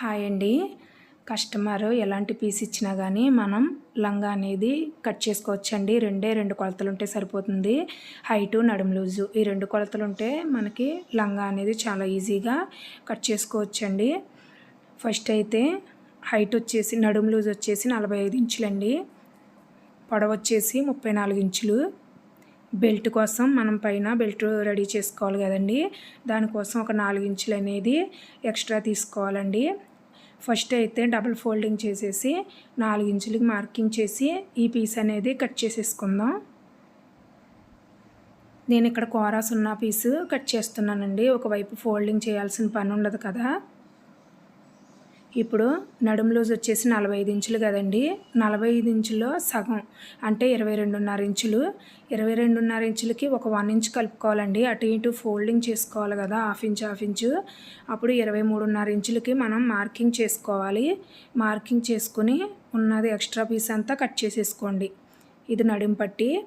Hi అండి. Customer ఎలాంటి piece ఇచ్చినా కానీ మనం లంగా అనేది కట్ చేసుకోవచ్చండి. రెండే రెండు కొలతలు ఉంటే సరిపోతుంది. హైటు నడుము లూజు ఈ రెండు కొలతలు ఉంటే మనకి లంగా అనేది చాలా ఈజీగా కట్ చేసుకోవచ్చండి. ఫస్ట్ అయితే హైట్ వచ్చేసి నడుము లూజ్ వచ్చేసి నలభై ఐదు ఇంచులండి. పొడవ వచ్చేసి ముప్పై నాలుగు ఇంచులు. బెల్ట్ కోసం మనం పైన బెల్ట్ రెడీ చేసుకోవాలి కదండి. దానికోసం ఒక నాలుగు ఇంచులు అనేది ఎక్స్ట్రా తీసుకోవాలండి. ఫస్ట్ అయితే డబుల్ ఫోల్డింగ్ చేసేసి నాలుగు ఇంచులకి మార్కింగ్ చేసి ఈ పీస్ అనేది కట్ చేసేసుకుందాం. నేను ఇక్కడ కోరాస్ ఉన్న పీసు కట్ చేస్తున్నానండి. ఒకవైపు ఫోల్డింగ్ చేయాల్సిన పని ఉండదు కదా. ఇప్పుడు నడుము లూజ్ వచ్చేసి నలభై ఐదు ఇంచులు కదండి. నలభై ఐదు ఇంచులో సగం అంటే ఇరవై రెండున్నర ఇంచులు. ఇరవై రెండున్నర ఇంచులకి ఒక వన్ ఇంచ్ కలుపుకోవాలండి. అటు ఇటు ఫోల్డింగ్ చేసుకోవాలి కదా హాఫ్ ఇంచ్ హాఫ్ ఇంచు. అప్పుడు ఇరవై మూడున్నర ఇంచులకి మనం మార్కింగ్ చేసుకోవాలి. మార్కింగ్ చేసుకుని ఉన్నది ఎక్స్ట్రా పీస్ అంతా కట్ చేసేసుకోండి. ఇది నడుము పట్టి.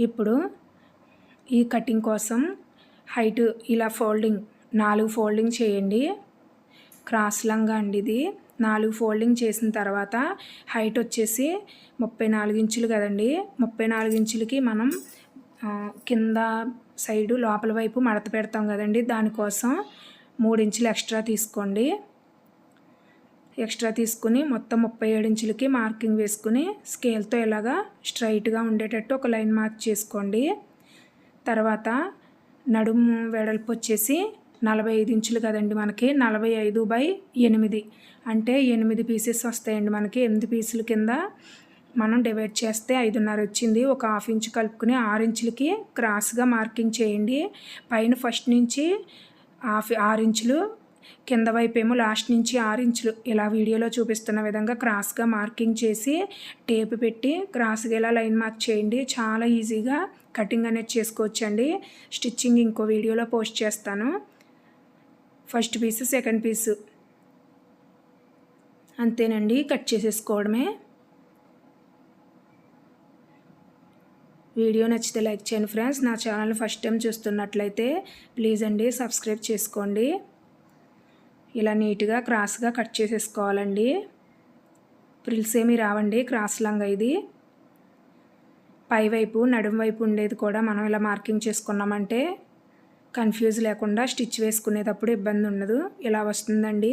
ఇప్పుడు ఈ కటింగ్ కోసం హైట్ ఇలా ఫోల్డింగ్ నాలుగు ఫోల్డింగ్ చేయండి. క్రాస్ లంగా అండి ఇది. నాలుగు ఫోల్డింగ్ చేసిన తర్వాత హైట్ వచ్చేసి ముప్పై నాలుగు ఇంచులు కదండి. ముప్పై నాలుగు ఇంచులకి మనం కింద సైడు లోపల వైపు మడత పెడతాం కదండి. దానికోసం మూడు ఇంచులు ఎక్స్ట్రా తీసుకోండి. ఎక్స్ట్రా తీసుకుని మొత్తం ముప్పై ఏడు ఇంచులకి మార్కింగ్ వేసుకుని స్కేల్తో ఇలాగా స్ట్రైట్గా ఉండేటట్టు ఒక లైన్ మార్క్ చేసుకోండి. తర్వాత నడుము వెడల్పు వచ్చేసి నలభై ఐదు ఇంచులు కదండి మనకి. నలభై ఐదు బై ఎనిమిది. అంటే ఎనిమిది పీసెస్ వస్తాయండి మనకి. ఎనిమిది పీసుల కింద మనం డివైడ్ చేస్తే ఐదున్నర వచ్చింది. ఒక హాఫ్ ఇంచ్ కలుపుకుని ఆరు ఇంచులకి క్రాస్గా మార్కింగ్ చేయండి. పైన ఫస్ట్ నుంచి హాఫ్ ఆరు ఇంచులు కింద వైపు ఏమో లాస్ట్ నుంచి ఆరు ఇంచులు ఇలా వీడియోలో చూపిస్తున్న విధంగా క్రాస్గా మార్కింగ్ చేసి టేప్ పెట్టి క్రాస్గా ఇలా లైన్ మార్క్ చేయండి. చాలా ఈజీగా కటింగ్ అనేది చేసుకోవచ్చండి. స్టిచ్చింగ్ ఇంకో వీడియోలో పోస్ట్ చేస్తాను. First piece second piece. అంతేనండి కట్ చేసేసుకోవడమే. వీడియో నచ్చితే లైక్ చేయండి ఫ్రెండ్స్. నా ఛానల్ ఫస్ట్ టైం చూస్తున్నట్లయితే ప్లీజ్ అండి సబ్స్క్రైబ్ చేసుకోండి. ఇలా నీట్గా క్రాస్గా కట్ చేసేసుకోవాలండి. ప్రిల్స్ ఏమి రావండి క్రాస్ లంగా ఇది. పైవైపు నడుం వైపు ఉండేది కూడా మనం ఇలా మార్కింగ్ చేసుకున్నామంటే కన్ఫ్యూజ్ లేకుండా స్టిచ్ వేసుకునేటప్పుడు ఇబ్బంది ఉండదు. ఇలా వస్తుందండి.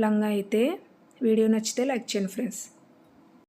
లంగా అయితే. వీడియో నచ్చితే లైక్ చేయండి ఫ్రెండ్స్.